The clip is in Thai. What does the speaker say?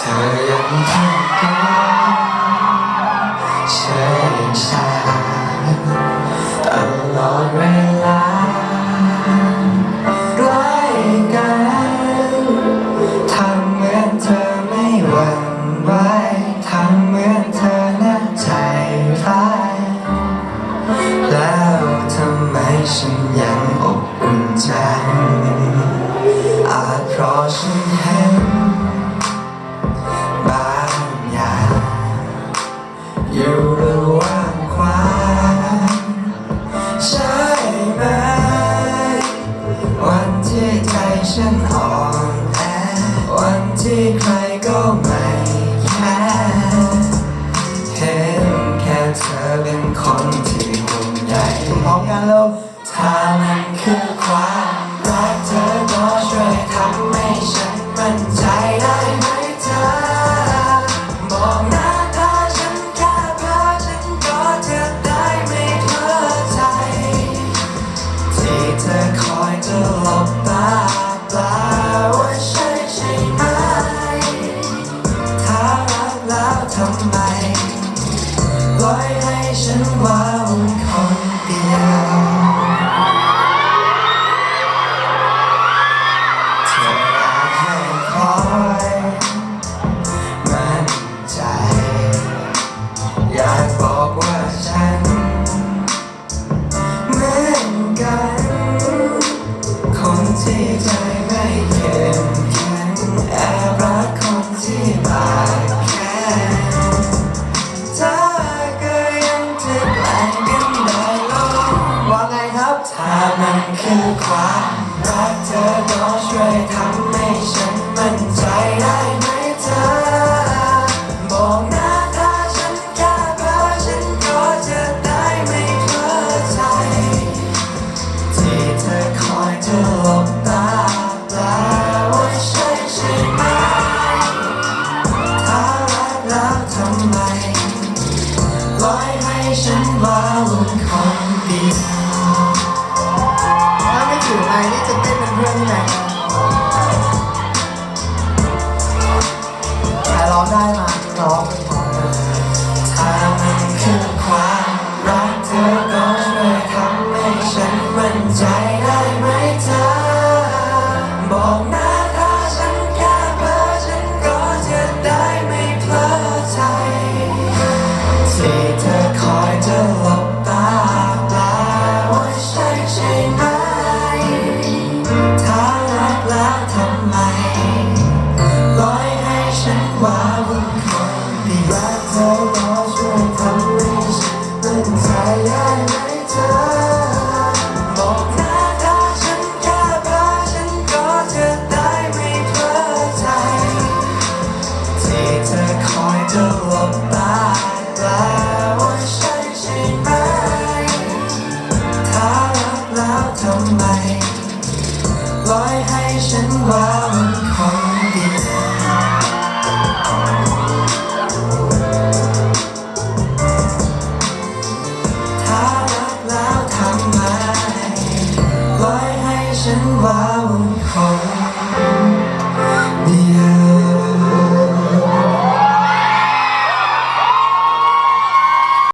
เธอยังคงเป็นเช่นฉันตลอดเวลาใกล้กันทำเหมือนเธอไม่หวั่นไหวทำเหมือนเธอน่าใจร้ายแล้วทำไมฉันยังอบอุ่นใจอาจเพราะฉันเห็น คนที่ห่วงใยพร้อมกันแล้ว ล่อยให้ฉันว้าวคนเดียว คือความรักเธอก็ช่วยทำให้ฉันมั่นใจได้ไหมเธอมองหน้าตาฉันแค่เพ้อฉันก็จะได้ไม่เพ้อใจ ที่เธอคอยจะหลบตาแปลว่าใช่ใช่ไหมถ้ารักแล้วทำไมปล่อยให้ฉันว้าวุ่นคนเดียว มาร้องเป็นพร้อมกันถ้ามันคือความรักเธอก็ช่วยทำให้ฉันมั่นใจได้ไหมเธอ บอกน้าตาฉันแค่เพ้อฉันก็จะได้ไม่เพลอใจที่เธอคอยจะหลบตาแปลว่าใช่ใช่ไหมถ้ารักแล้วทำไม ปล่อยให้ฉันว้า ทำไมปล่อยให้ฉันว้า